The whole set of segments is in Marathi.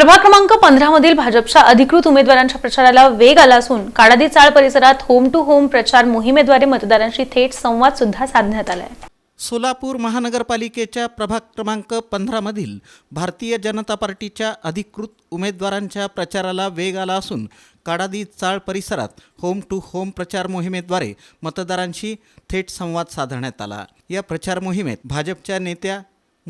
प्रभाग क्रमांक पंधरा मधील भाजपच्या अधिकृत उमेदवारांच्या प्रचाराला वेग आला असून काडादी चाळ परिसरात होम टू होम प्रचार मोहिमेद्वारे मतदारांशी थेट संवाद सुद्धा साधण्यात आलाय. सोलापूर महानगरपालिकेच्या प्रभाग क्रमांक पंधरामधील भारतीय जनता पार्टीच्या अधिकृत उमेदवारांच्या प्रचाराला वेग आला असून काडादी चाळ परिसरात होम टू होम प्रचार मोहिमेद्वारे मतदारांशी थेट संवाद साधण्यात आला. या प्रचार मोहिमेत भाजपच्या नेत्या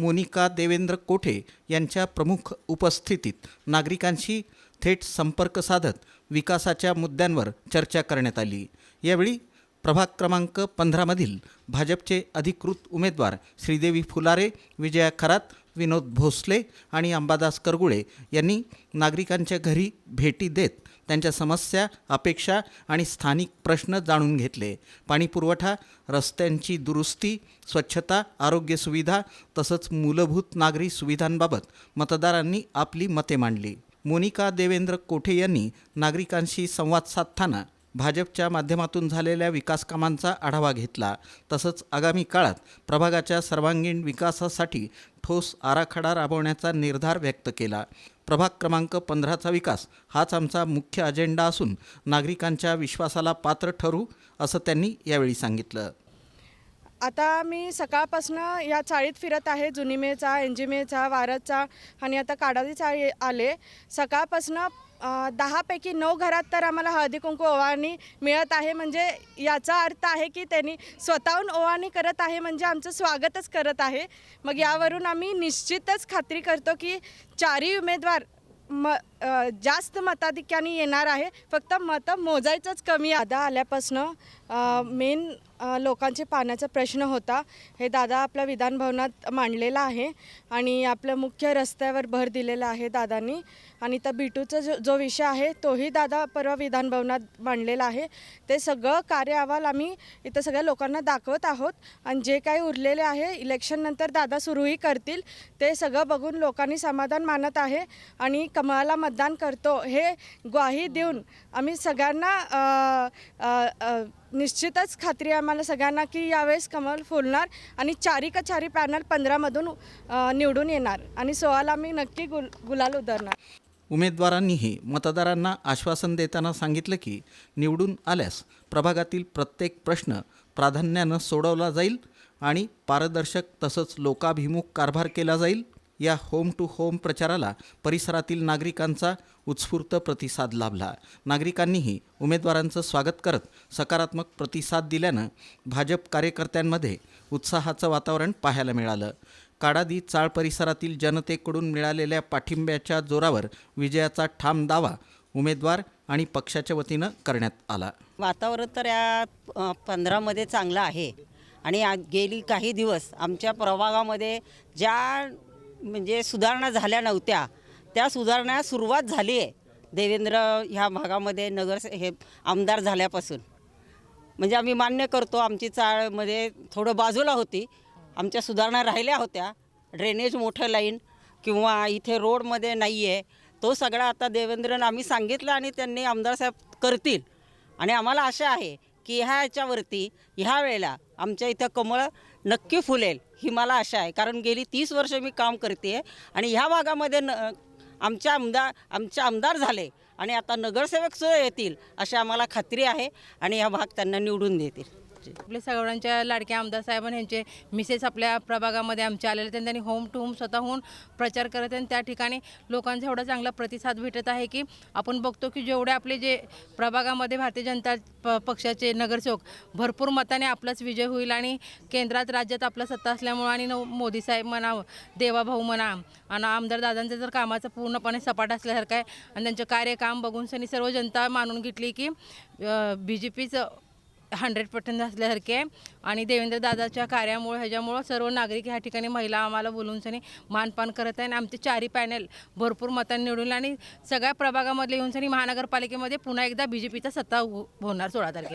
मोनिका देवेंद्र कोठे यांच्या प्रमुख उपस्थितीत नागरिकांशी थेट संपर्क साधत विकासाच्या मुद्द्यांवर चर्चा करण्यात आली. यावेळी प्रभाग क्रमांक पंधरामधील भाजपचे अधिकृत उमेदवार श्रीदेवी फुलारे विजया खरात विनोद भोसले आणि अंबादास करगुळे यांनी नागरिकांच्या घरी भेटी देत त्यांच्या समस्या अपेक्षा आणि स्थानिक प्रश्न जाणून घेतले. पाणीपुरवठा रस्त्यांची दुरुस्ती स्वच्छता आरोग्य सुविधा तसंच मूलभूत नागरी सुविधांबाबत मतदारांनी आपली मते मांडली. मोनिका देवेंद्र कोठे यांनी नागरिकांशी संवाद साधताना भाजपच्या माध्यमातून झालेल्या विकास कामांचा आढावा घेतला. तसंच आगामी काळात प्रभागाच्या सर्वांगीण विकासासाठी ठोस आराखडा राबवण्याचा निर्धार व्यक्त केला. प्रभाग क्रमांक पंधराचा विकास हाच आमचा मुख्य अजेंडा असून नागरिकांच्या विश्वासाला पात्र ठरू असं त्यांनी यावेळी सांगितलं. आता मी सकाळपासून या चाळीत फिरत आहे. जुनीमेचा एंजिमेचा वारदचा आणि आता काडादी चाळी आले. सकाळपासून दहापैकी नऊ घरात तर आम्हाला हळदी कुंकू ओवाळणी मिळत आहे. म्हणजे याचा अर्थ आहे की त्यांनी स्वतःहून ओवाळणी करत आहे म्हणजे आमचं स्वागतच करत आहे. मग यावरून आम्ही निश्चितच खात्री करतो की चारही उमेदवार म जास्त मताधिक्याने येणार आहे. फक्त मतं मोजायचंच कमी आधा आल्यापासनं मेन लोकांचे पाण्याचा प्रश्न होता. हे दादा आपल्या विधानभवनात मांडलेला आहे आणि आपल्या मुख्य रस्त्यावर भर दिलेला आहे दादांनी. आणि त्या बिटूचा जो जो विषय आहे तोही दादा परवा विधानभवनात मांडलेला आहे. ते सगळं कार्य अहवाल आम्ही इथं सगळ्या लोकांना दाखवत आहोत. आणि जे काही उरलेले आहे इलेक्शननंतर दादा सुरूही करतील. ते सगळं बघून लोकांनी समाधान मानत आहे. आणि कमळाला मतदान करतो. हे ग्वाही देऊन आम्ही सगळ्यांना निश्चितच खात्री आम्हाला सगळ्यांना की यावेळेस कमल फुलणार आणि चारी का चारी पॅनल पंधरामधून निवडून येणार. आणि सोळाला आम्ही नक्की गुल गुलाल उधरणार उमेदवारांनीही मतदारांना आश्वासन देताना सांगितलं की निवडून आल्यास प्रभागातील प्रत्येक प्रश्न प्राधान्यानं सोडवला जाईल आणि पारदर्शक तसंच लोकाभिमुख कारभार केला जाईल. या होम टू होम प्रचाराला परिसरातील नागरिकांचा उत्स्फूर्त प्रतिसाद लाभला. नागरिकांनीही उमेदवारांचं स्वागत करत सकारात्मक प्रतिसाद दिल्यानं भाजप कार्यकर्त्यांमध्ये उत्साहाचं वातावरण पाहायला मिळालं. काडादी चाळ परिसरातील जनतेकडून मिळालेल्या पाठिंब्याच्या जोरावर विजयाचा ठाम दावा उमेदवार आणि पक्षाच्या वतीनं करण्यात आला. वातावरण तर या पंधरामध्ये चांगलं आहे. आणि गेली काही दिवस आमच्या प्रभागामध्ये ज्या म्हणजे सुधारणा झाल्या नव्हत्या त्या सुधारणा सुरुवात झाली आहे. देवेंद्र ह्या भागामध्ये नगर हे आमदार झाल्यापासून. म्हणजे आम्ही मान्य करतो आमची चाळमध्ये थोडं बाजूला होती आमच्या सुधारणा राहिल्या होत्या. ड्रेनेज मोठं लाईन किंवा इथे रोडमध्ये नाही आहे तो सगळा आता देवेंद्रन आम्ही सांगितलं आणि त्यांनी आमदार साहेब करतील. आणि आम्हाला आशा आहे की ह्या याच्यावरती ह्या वेळेला आमच्या इथं कमळ नक्की फुलेल ही मला आशा आहे. कारण गेली तीस वर्ष मी काम करते आणि ह्या भागामध्ये न आमच्या आमदार आमचे आमदार झाले आणि आता नगरसेवक सुद्धा येतील अशी आम्हाला खात्री आहे आणि हा भाग त्यांना निवडून देतील. आपले सगळ्यांच्या लाडक्या आमदार साहेबांनी यांचे मिसेस आपल्या प्रभागामध्ये आमच्या आलेले त्यांनी त्यांनी होम टू होम स्वतःहून प्रचार करत आहे आणि त्या ठिकाणी लोकांचा एवढा चांगला प्रतिसाद भेटत आहे की आपण बघतो की जेवढे आपले जे प्रभागामध्ये भारतीय जनता प पक्षाचे नगरसेवक भरपूर मताने आपलाच विजय होईल आणि केंद्रात राज्यात आपला सत्ता असल्यामुळं आणि न मोदी साहेब म्हणा देवाभाऊ म्हणा आणि आमदार दादांचं जर कामाचं पूर्णपणे सपाट असल्यासारखं आहे आणि त्यांचं कार्यकाम बघून सनी सर्व जनता मानून घेतली की बी जे पीचं हंड्रेड पर्सेंट असल्यासारखे आहे आणि देवेंद्र दादाच्या कार्यामुळे ह्याच्यामुळं सर्व नागरिक ह्या ठिकाणी महिला आम्हाला बोलूनसनी मानपान करत आहे आणि आमचे चारही पॅनल भरपूर मतांनी निवडून आणि सगळ्या प्रभागामधले येऊनसनी महानगरपालिकेमध्ये पुन्हा एकदा बी जे पीचा सत्ता हो- होणार सोळा तारखेला.